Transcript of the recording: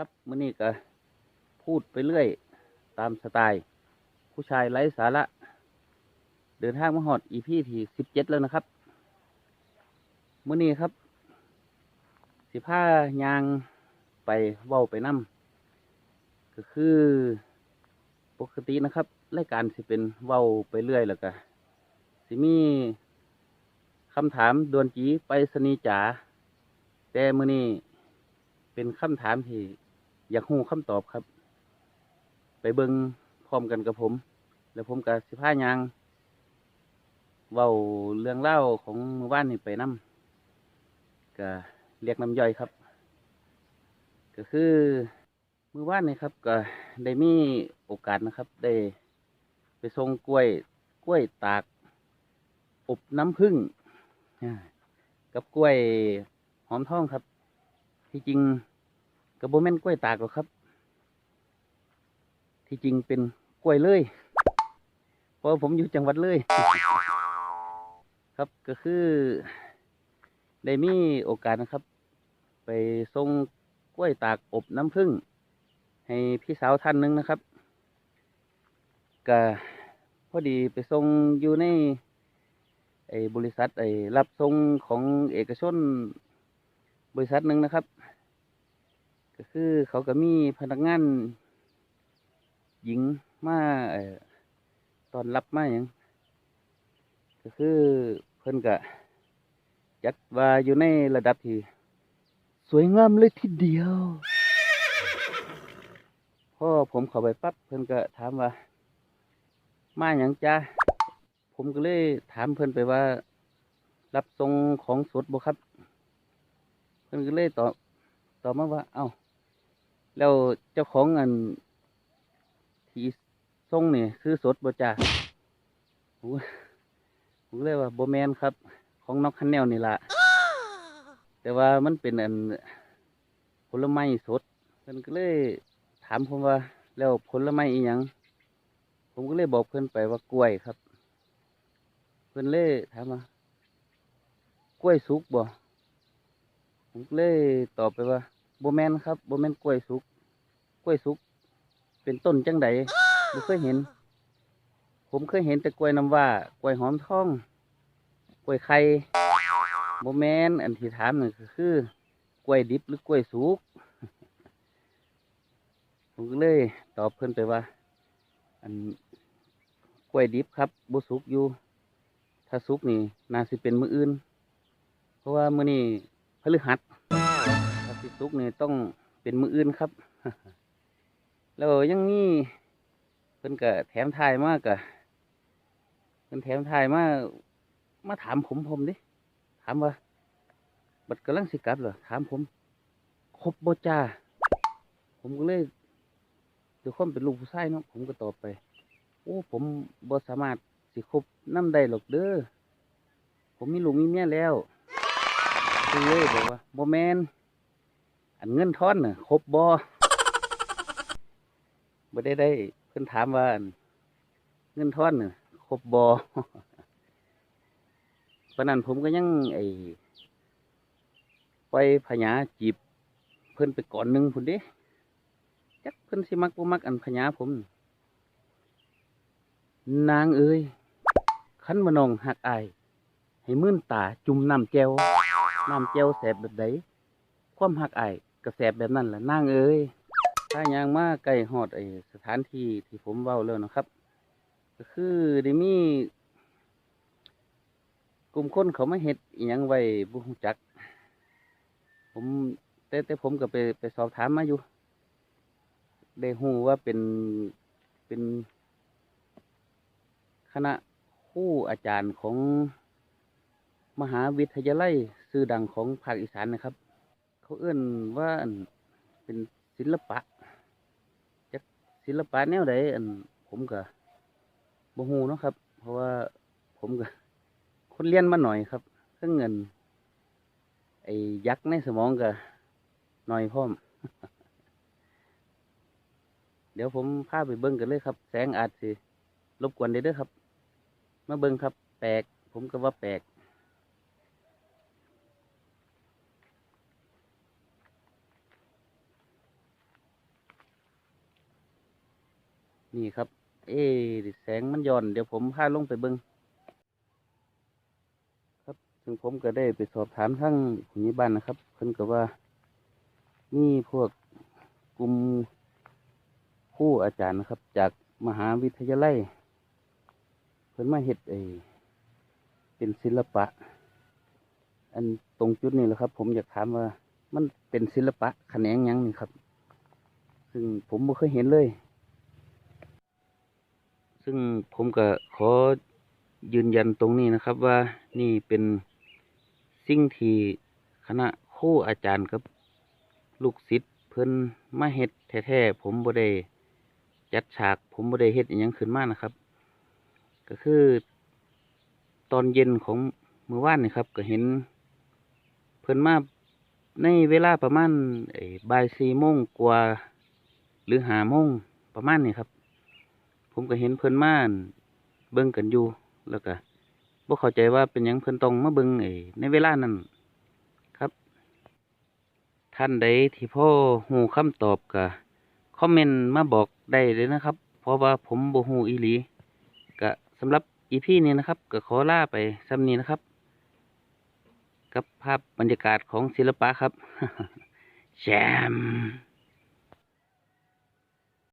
ครับมื่อนี้ก็พูดไปเรื่อย ตามสไตล์ ผู้ชายไร้สาระ เดินทางมาหอดอีพีที่สิบเจ็ดแล้วนะครับมื่อนี้ครับ สิผ้ายางไปเว้าไปนั่มก็คือปกตินะครับรายการสิเป็นเว้าไปเรื่อยแล้วก็สิมีคำถามดวนจีไปสนีจ๋าแต่มื่อนี้เป็นคำถามที่ อยากหูคำตอบครับ ไปเบิงพร้อมกันกับผม แล้วผมกับสิผ้ายางเว้าเรื่องเล่าของหมู่บ้านนี่ไปนํก็เรียกน้ำย่อยครับ ก็คือมือว่านนี่ครับ ก็ได้มีโอกาสนะครับ ได้ไปส่งกล้วยกล้วยตาก อบน้ำผึ้งกับกล้วยหอมทองครับ ที่จริง กระโบแม่นกล้วยตากหรอกครับ ที่จริงเป็นกล้วยเลยเพราะผมอยู่จังหวัดเลย ครับก็คือ ได้มีโอกาสนะครับ ไปส่งกล้วยตากอบน้ำผึ้งให้พี่สาวท่านหนึ่งนะครับก็พอดีไปส่งอยู่ในไอ้บริษัทไอ้รับส่งของเอกชนบริษัทหนึ่งนะครับ ก็คือเขาก็มีพนักงานหญิงมาตอนรับมาอย่างก็คือเพิ่นก็จัดว่าอยู่ในระดับที่สวยงามเลยทีเดียวพอผมเข้าไปปั๊บเพิ่นก็ถามว่า มาอย่างจ้าผมก็เลยถามเพิ่นไปว่า รับส่งของสดบ่ครับ เพิ่นก็เลยตอบตอบมาว่า เอ้า แล้วเจ้าของอันที่ส่งนี่คือสดบ่จ้าผมผมเลยว่าโบแมนครับ ของนอกคันแนวนี่ละแต่ว่ามันเป็นอันผลไม้สดเพิ่นก็เลยถามผมว่า แล้วผลไม้อีหยังผมก็เลยบอกเพิ่นไปว่ากล้วยครับ เพิ่นเลยถามว่ากล้วยสุกบ่ผมก็เลยตอบไปว่า โบแมนครับโบแมนกล้วยสุก กล้วยสุก เป็นต้นจังใดบ่เคยเห็น ผมเคยเห็นแต่กล้วยน้ำว้ากล้วยหอมทอง กล้วยไข่โมแมนอันที่ถามนี่ก็คือกล้วยดิบหรือกล้วยสุก ผมก็เลย ตอบเพิ่อนไปว่า อันกล้วยดิบครับบสุกอยู่ ถ้าสุกนี่น่าสิเป็นมืออื่น เพราะว่ามือนี้พฤหัส สิสุกนี่ต้องเป็นมืออื่นครับ แล้วยังมีเพิ่นก็แถมทายมากกะเพิ่นแถมทายมากมาถามผมผมดิถามว่า บัดกำลังสิกลับเหรอถามผมครบบ่จ้าผมก็เลยด้วยความเป็นลูกผู้ชายเนาะผมก็ตอบไป โอ้ ผมบ่สามารถสิครบน้ำได้หรอกเด้อผมมีลูกมีเมียแล้วเพิ่นเลยบอกว่าบ่แมน อันเงินทอนน่ะครบบ่บ่ได้ได้เพิ่นถามว่าเงินทอนน่ะครบบอเพราะนั้นผมก็ยังไอ้ไปพญาจีบเพิ่นไปก่อนหนึ่งพุ่นเด้จักเพิ่นสิมักบ่มักอันพญาผม นางเอ้ยขันมานองหักอายให้มื่นตาจุ่มน้ำแจวน้ำแจวแสบแบบใด ความหักอายก็แสบแบบนั้นแหละนางเอ้ยถ้ายางมาใกล้ฮอดไอ้สถานที่ที่ผมเว้าแล้วนะครับ ก็คือได้มีกลุ่มคนเขาไมาเฮ็ดอหยังไว้บุรู้จัก ผมแต่แต่ผมก็ไปไปสอบถามมาอยู่ ได้ฮู้ว่าเป็นเป็นคณะครูอาจารย์ของมหาวิทยาลัยชื่อดังของภาคอีสานนะครับ เขาเอื้นว่าเป็นศิลปะจักศิลปะแนวใดอันผมก็บ่ฮูเนาะครับ เพราะว่าผมก็คนเรียนมาหน่อยครับเครื่องเงิน ไอ้ยักษ์ในสมองก็หน่อยพร้อม เดี๋ยวผมพาไปเบิ่งกันเลยครับ แสงอาจสิรบกวนได้เด้อครับ มาเบิ่งครับ แปลก ผมก็ว่าแปลก นี่ครับ เอ๊แสงมันย้อน เดี๋ยวผมพาลงไปเบิงครับซึ่งผมก็ได้ไปสอบถามทั้งผู้ใหญ่บ้านนะครับเพิ่นก็ว่ามีพวกกลุ่มครู่อาจารย์นะครับ จากมหาวิทยาลัย เพิ่นมาเฮ็ดไอเป็นศิลปะ อันตรงจุดนี้แหละครับ ผมอยากถามว่า มันเป็นศิลปะแขนงยังนี่ครับ ซึ่งผมไม่เคยเห็นเลย ซึ่งผมก็ขอยืนยันตรงนี้นะครับว่านี่เป็นสิ่งที่คณะครูอาจารย์กับ ลูกศิษย์เพิ่นมาเฮ็ดแท้ๆผมบ่ได้จัดฉาก ผมบ่ได้เฮ็ดอหยังขึ้นมานะครับ ก็คือตอนเย็นของมื้อวานนี่ครับ ก็เห็น เพิ่นมาในเวลาประมาณบ่ายสี่โมงกว่า หรือหาโมงประมาณนี้ครับ ผมก็เห็นเพิ่นม่านเบิ่งกันอยู่แล้วก็บ่เข้าใจว่าเป็นยังเพิ่นต้องมาเบิ่งไอ้ในเวลานั้นครับ ท่านใดที่พ่อฮู้คำตอบก็คอมเมนต์มาบอกได้เลยนะครับ เพราะว่าผมบ่ฮู้อีหลีก็สำหรับ EP นี้นะครับก็ขอลาไปซ้ำนี้นะครับ กับภาพบรรยากาศของศิลปะครับแชม